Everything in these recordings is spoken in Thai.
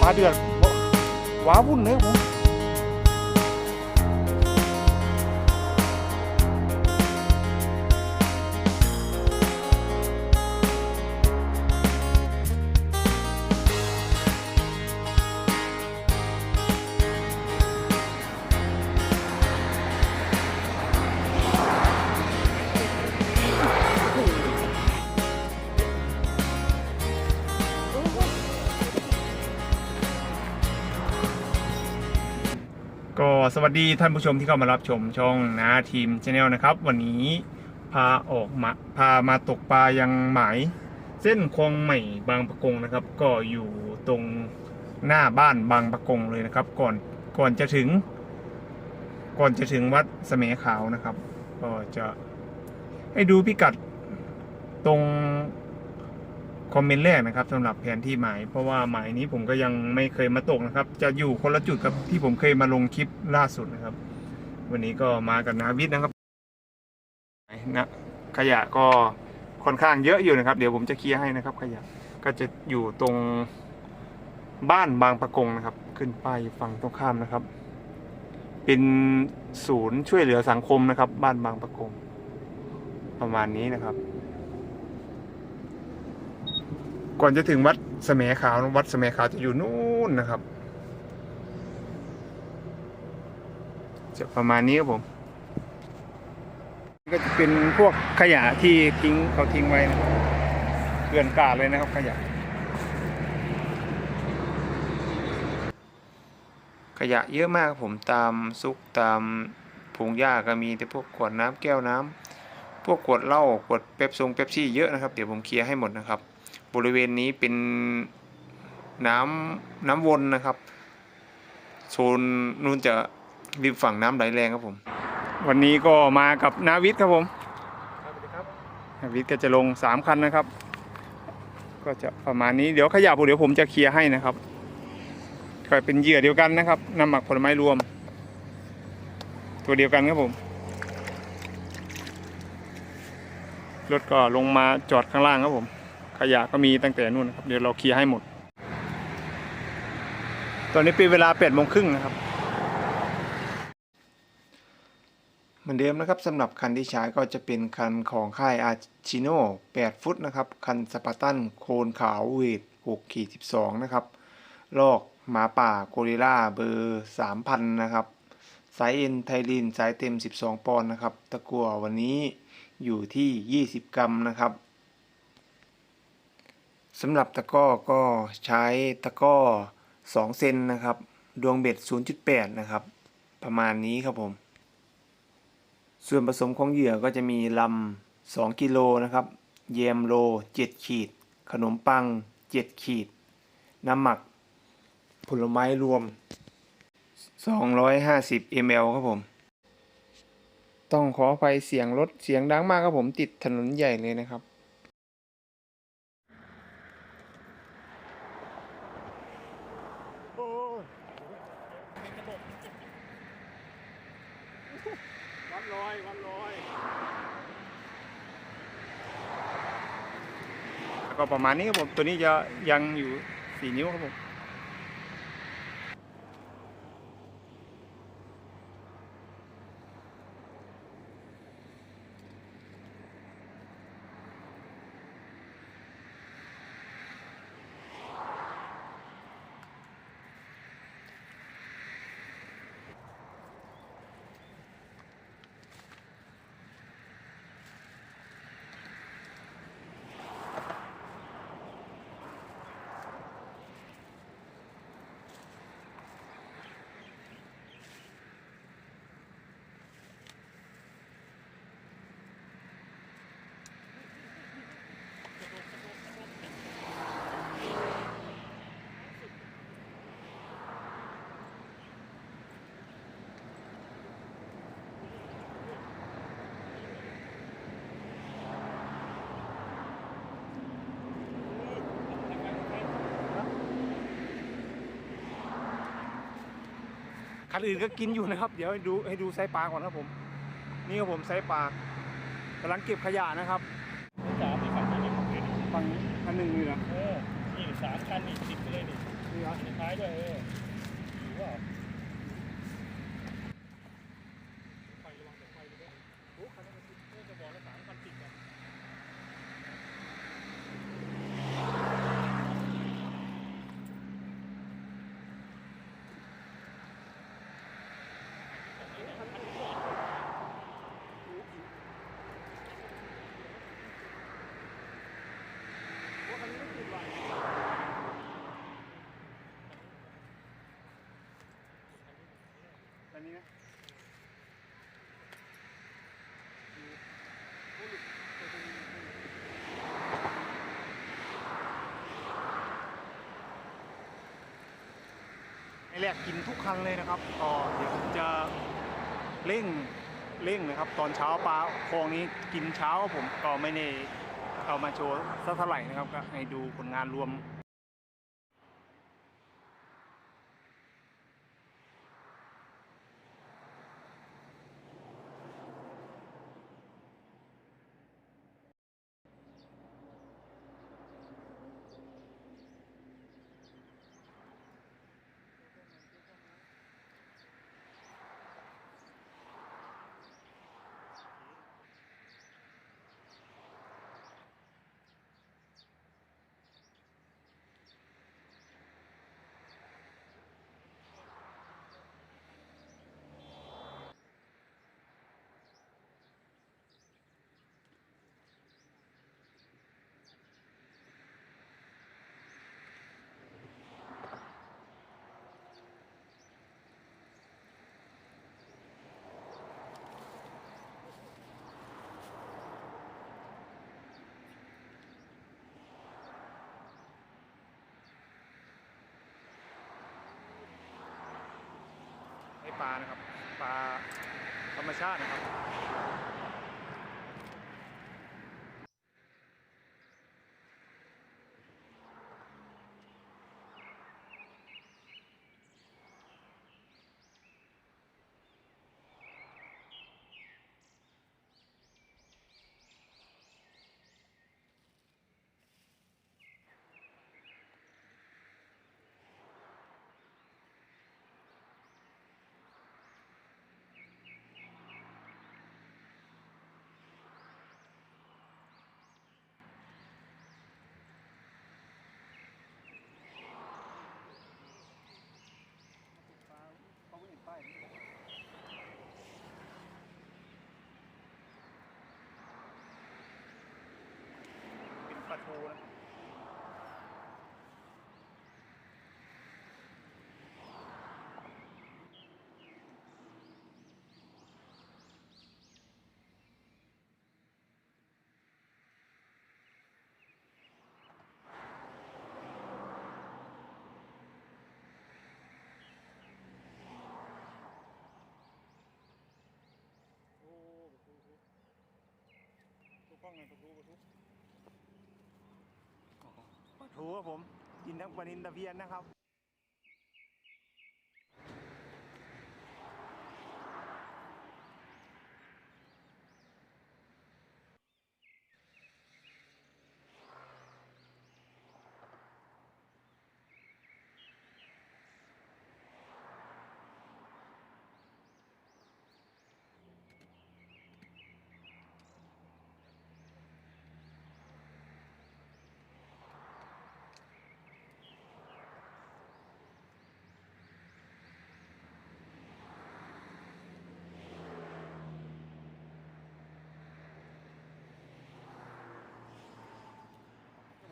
ปลาเดือดว้าวุ่นเลยผม วัสดีท่านผู้ชมที่เข้ามารับชมช่องนาทีมชาแนลนะครับ วันนี้พาออกมาพามาตกปลายังหมาย เส้นคลองใหม่บางประกงนะครับ ก็อยู่ตรงหน้าบ้านบางประกงเลยนะครับ ก่อนก่อนจะถึง ก่อนจะถึงวัดเสมขาวนะครับ ก็จะให้ดูพิกัดตรง คอมเมนต์แรกนะครับสำหรับแผนที่หมาย เพราะว่าหมายนี้ผมก็ยังไม่เคยมาตกนะครับ จะอยู่คนละจุดกับที่ผมเคยมาลงคลิปล่าสุดนะครับ วันนี้ก็มากับนาวิทนะครับนะขยะก็ค่อนข้างเยอะอยู่นะครับ เดี๋ยวผมจะเคลียร์ให้นะครับ ขยะก็จะอยู่ตรงบ้านบางประกงนะครับ ขึ้นไปฝั่งตรงข้ามนะครับ เป็นศูนย์ช่วยเหลือสังคมนะครับ บ้านบางประกง ประมาณนี้นะครับ ก่อนจะถึงวัดแสมขาววัดแสมขาวจะอยู่นู่นนะครับ จะประมาณนี้ครับผม ก็จะเป็นพวกขยะที่ทิ้งเขาทิ้งไว้นะเกลื่อนกลาดเลยนะครับขยะ ขยะเยอะมากครับผมตามซุกตามพงหญ้าก็มีแต่พวกขวดน้ำแก้วน้ำพวกขวดเหล้าขวดเป๊ปซงเป๊ปซี่เยอะนะครับ เดี๋ยวผมเคลียร์ให้หมดนะครับ บริเวณนี้เป็นน้ำน้ำวนนะครับ โซนนู้นจะริมฝั่งน้ำไหลแรงครับผม วันนี้ก็มากับนาวิทย์ครับผมนาวิทย์ก็จะลงสามคันนะครับ ก็จะประมาณนี้เดี๋ยวขยะผมเดี๋ยวผมจะเคลียร์ให้นะครับก็เป็นเหยื่อเดียวกันนะครับน้ำหมักผลไม้รวม ตัวเดียวกันครับผมรถก็ลงมาจอดข้างล่างครับผม ขยะก็มีตั้งแต่นู่นนะครับเดี๋ยวเราเคลียร์ให้หมด ตอนนี้เป็นเวลา8โมงครึ่งนะครับเหมือนเดิมนะครับสำหรับคันที่ใช้ก็จะเป็นคันของค่ายอาชิโน่8ฟุตนะครับ คันสปาร์ตันโคนขาวเวท6ขีด12 นะครับ ลอกหมาป่าโกริล่าเบอร์ 3,000 นะครับ สายเอ็นไทลินสายเต็ม 12 ปอนด์นะครับ ตะกั่ววันนี้อยู่ที่ 20 กรัมนะครับ สำหรับตะก้อก็ใช้ตะก้อ 2 เซนนะครับ ดวงเบ็ด 0.8 นะครับ ประมาณนี้ครับผม ส่วนผสมของเหยื่อก็จะมีลำ 2 กิโลนะครับ เยมโล 7 ขีด ขนมปัง 7 ขีด น้ำหมัก ผลไม้รวม 250 ml ครับผม ต้องขออภัยเสียงรถเสียงดังมากครับผมติดถนนใหญ่เลยนะครับ วันลอยวันลอย แล้วก็ ประมาณนี้ครับผมตัวนี้จะยังอยู่สี่นิ้วครับผม คันอื่นก็กินอยู่นะครับ เดี๋ยวให้ดูให้ดูไซส์ปลาก่อนครับผม นี่ครับผมไซส์ปลากำลังเก็บขยะนะครับจ๋ามีฝั่งนี้ของเล่นฝั่งอันหนึ่งนี่นะเออนี่สามคันนี่ติดไปเลยนี่นี่ครับติดท้ายด้วยเออรู้เปล่าไฟระวังแต่ไฟด้วยโอ้คันนั้นมันติดเออจะบอกแล้วสามคันติดกัน ว่าคันนี้ไม่ติดว่ะคันนี้นะไอ แรกกินทุกคันเลยนะครับก็เดี๋ยวผมจะเร่งเร่งนะครับ ตอนเช้าปลาคลองนี้กินเช้าผมก็ไม่ได้เอามาโชว์สักเท่าไหร่นะครับก็ให้ดูผลงานรวม ปลานะครับ ปลาธรรมชาตินะครับ เขาไม่เห็นป้ายเป็นปลาทูนะ โอ้ประตูประตู ทุกข้ องเลยปลาทูปลาทูปลาทูครับผมกินทั้งปลานินตะเพียนนะครับ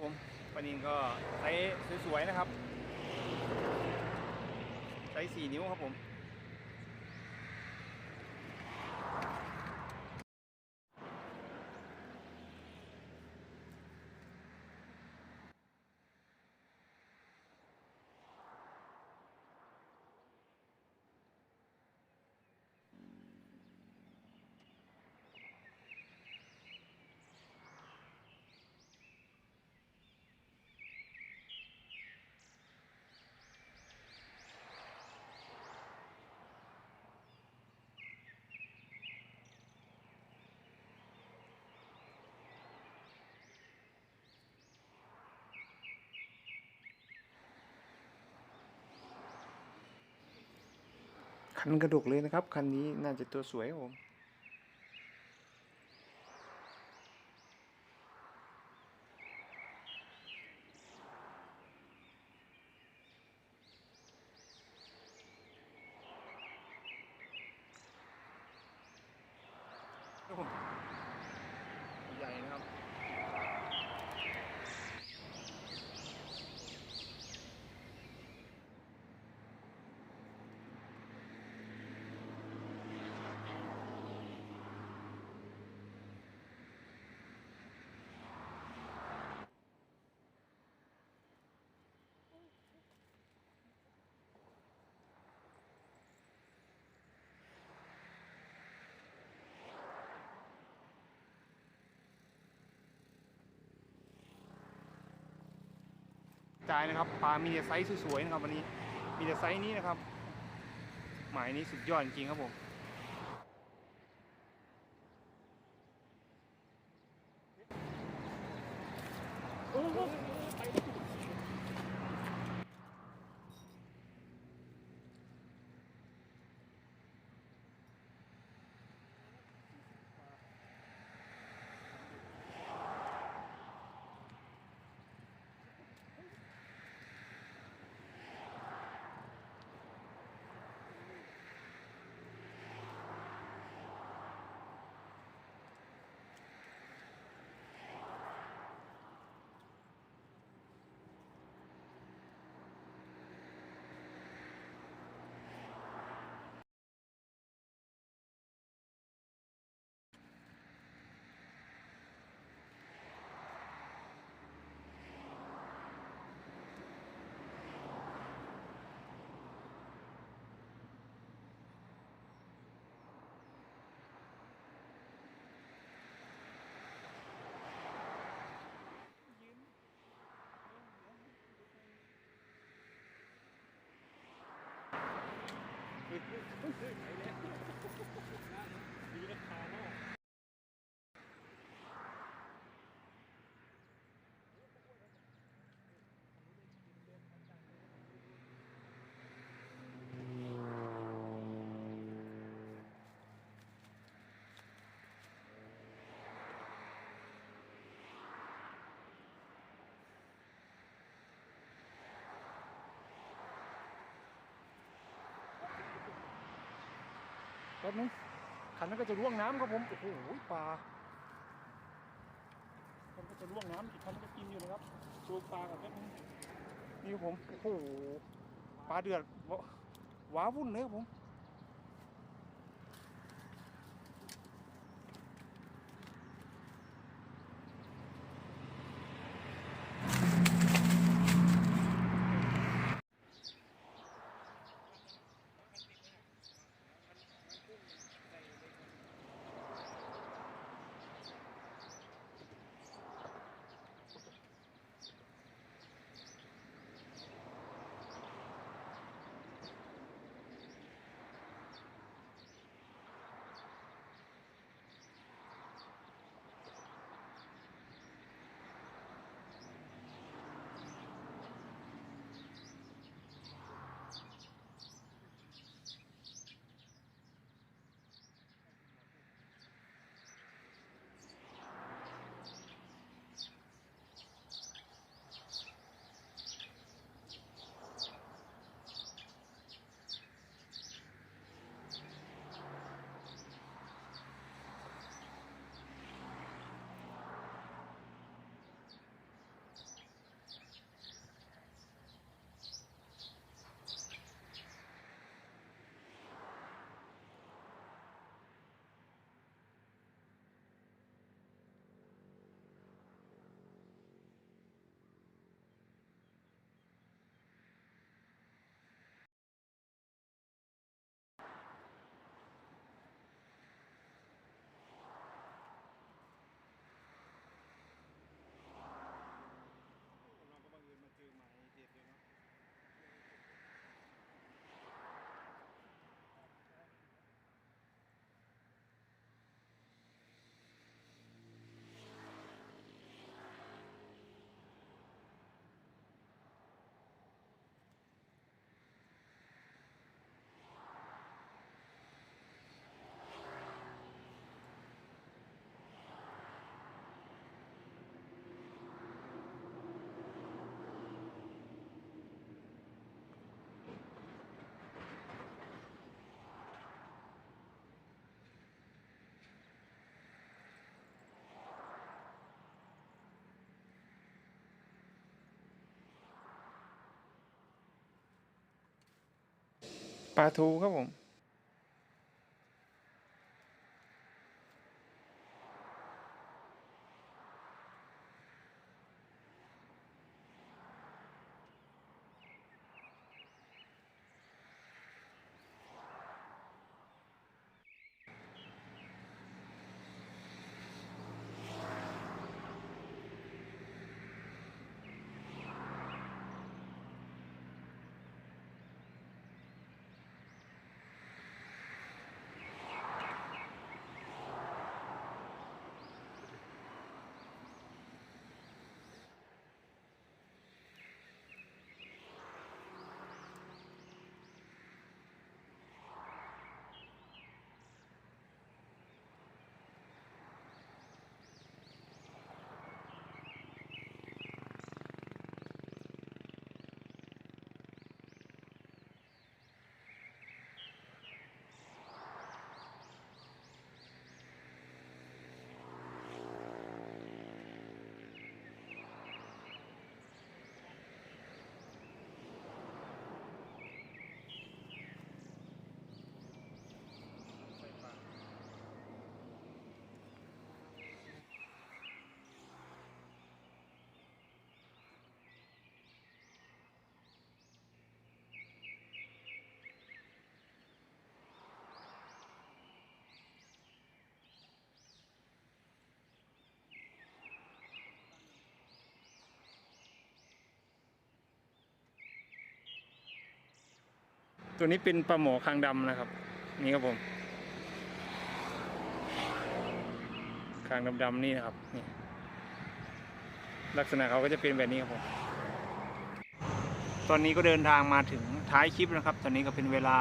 ผม ปลานินก็ไซส์สวยๆนะครับไซส์สี่นิ้วครับผม คันกระดกเลยนะครับ คันนี้น่าจะตัวสวยครับผม จายนะครับปลามีแต่ไซส์สวยๆนะครับวันนี้มีแต่ไซส์นี้นะครับ หมายนี้สุดยอดจริงครับผมโอ้ ยเฮ้ยเฮ้ยไปแล้วดีนะคาเนาะ แป๊บนึงคันนั้นก็จะร่วงน้ำครับผมโอ้โหปลามันก็จะล่วงน้ำอีกคันก็กินอยู่นะครับชูปลากับแป๊บนึงนี่ผมโอ้โหปลาเดือดว้าวุ่นเลยครับผม ปลาทูครับผม ตัวนี้เป็นปลาหมอคางดำนะครับ นี่ครับผมคางดำๆนี่นะครับนี่ลักษณะเขาก็จะเป็นแบบนี้ครับผมตอนนี้ก็เดินทางมาถึงท้ายคลิปนะครับ ตอนนี้ก็เป็นเวลา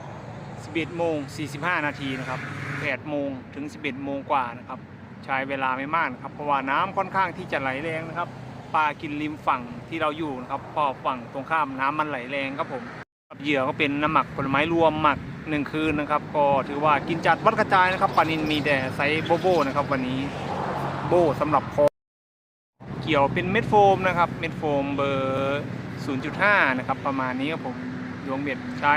11โมง45 นาทีนะครับ8โมงถึง 11โมงกว่านะครับ ใช้เวลาไม่มากนะครับ เพราะว่าน้ำค่อนข้างที่จะไหลแรงนะครับปลากินริมฝั่งที่เราอยู่นะครับพอฝั่งตรงข้ามน้ำมันไหลแรงครับผม เหยื่อก็เป็นน้ำหมักผลไม้รวมหมักหนึ่งคืนนะครับ ก็ถือว่ากินจัดวัดกระจายนะครับปลานินมีแต่ไซส์โบโบนะครับ วันนี้โบสำหรับคอเกี่ยวเป็นเม็ดโฟมนะครับ เม็ดโฟมเบอร์ 0.5 นะครับ ประมาณนี้ครับผมดวงเบ็ดใช้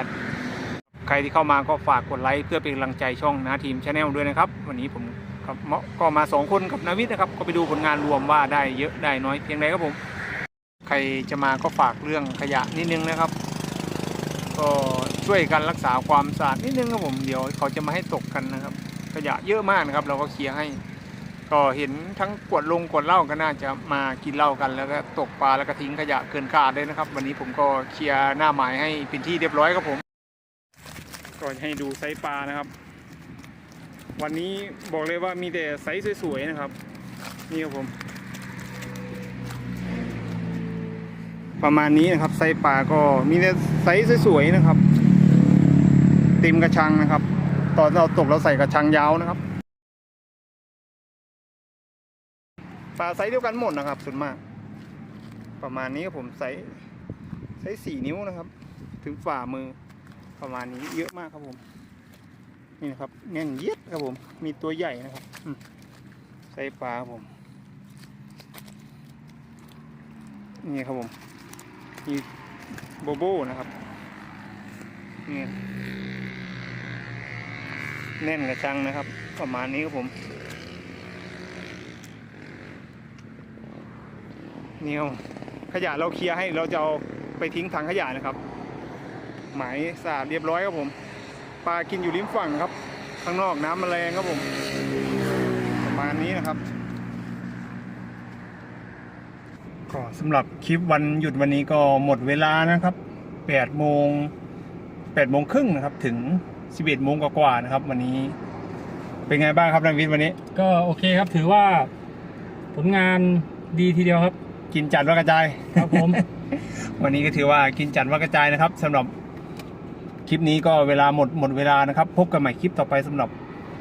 0.8 ใครที่เข้ามาก็ฝากกดไลค์เพื่อเป็นกำลังใจช่องนาทีมชาแนลด้วยนะครับ วันนี้ผมกับเมาะก็มาสองคนกับนาวิทย์นะครับ ก็ไปดูผลงานรวมว่าได้เยอะได้น้อยเพียงใดครับผม ใครจะมาก็ฝากเรื่องขยะนิดนึงนะครับ ก็ช่วยกันรักษาความสะอาดนิดนึงครับผมเดี๋ยวเขาจะมาให้ตกกันนะครับ ขยะเยอะมากนะครับ เราก็เคลียร์ให้ ก็เห็นทั้งกวดลงกวดเหล้าก็น่าจะมากินเหล้ากันแล้วก็ตกปลาแล้วก็ทิ้งขยะเกินคาดเลยนะครับ วันนี้ผมก็เคลียร์หน้าหมายให้เป็นที่เรียบร้อยครับผมก็ให้ดูไซส์ปลานะครับ วันนี้บอกเลยว่ามีแต่ไซส์สวยๆนะครับ นี่ครับผม ประมาณนี้นะครับไซส์ปลาก็มีแต่ไซส์สวยๆนะครับเต็มกระชังนะครับ ตอนเราตกเราใส่กระชังยาวนะครับปลาไซส์เดียวกันหมดนะครับส่วนมาก ประมาณนี้ครับผมไซส์ไซส์สี่นิ้วนะครับ ถึงฝ่ามือประมาณนี้เยอะมากครับผม นี่นะครับแน่นเยียดครับผม มีตัวใหญ่นะครับไซส์ปลาครับผม นี่ครับผม มีโบโบนะครับนี่แน่นกระชังนะครับ ประมาณนี้ครับผมนี่ครับขยะเราเคลียร์ให้เราจะเอาไปทิ้งถังขยะนะครับ หมายสะอาดเรียบร้อยครับผมปลากินอยู่ริมฝั่งครับ ข้างนอกน้ำมันแรงครับผม ประมาณนี้นะครับ ก็สำหรับคลิปวันหยุดวันนี้ก็หมดเวลานะครับ8โมง8โมงครึ่งนะครับ ถึง 11โมงกว่าๆนะครับ วันนี้เป็นไงบ้างครับนางวิทย์วันนี้ ก็โอเคครับถือว่าผลงานดีทีเดียวครับ กินจัดว่ากระจายครับผม วันนี้ก็ถือว่ากินจัดว่ากระจายนะครับสำหรับคลิปนี้ก็เวลาหมดหมดเวลานะครับ พบกันใหม่คลิปต่อไปสำหรับ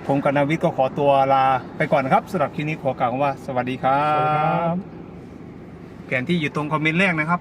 ผมกับนาวิทย์ก็ขอตัวลาไปก่อนนะครับสำหรับคลิปนี้ขอกล่าวคำว่าสวัสดีครัสวัสดีครับบ แผนที่อยู่ตรงคอมเมนต์แรกนะครับ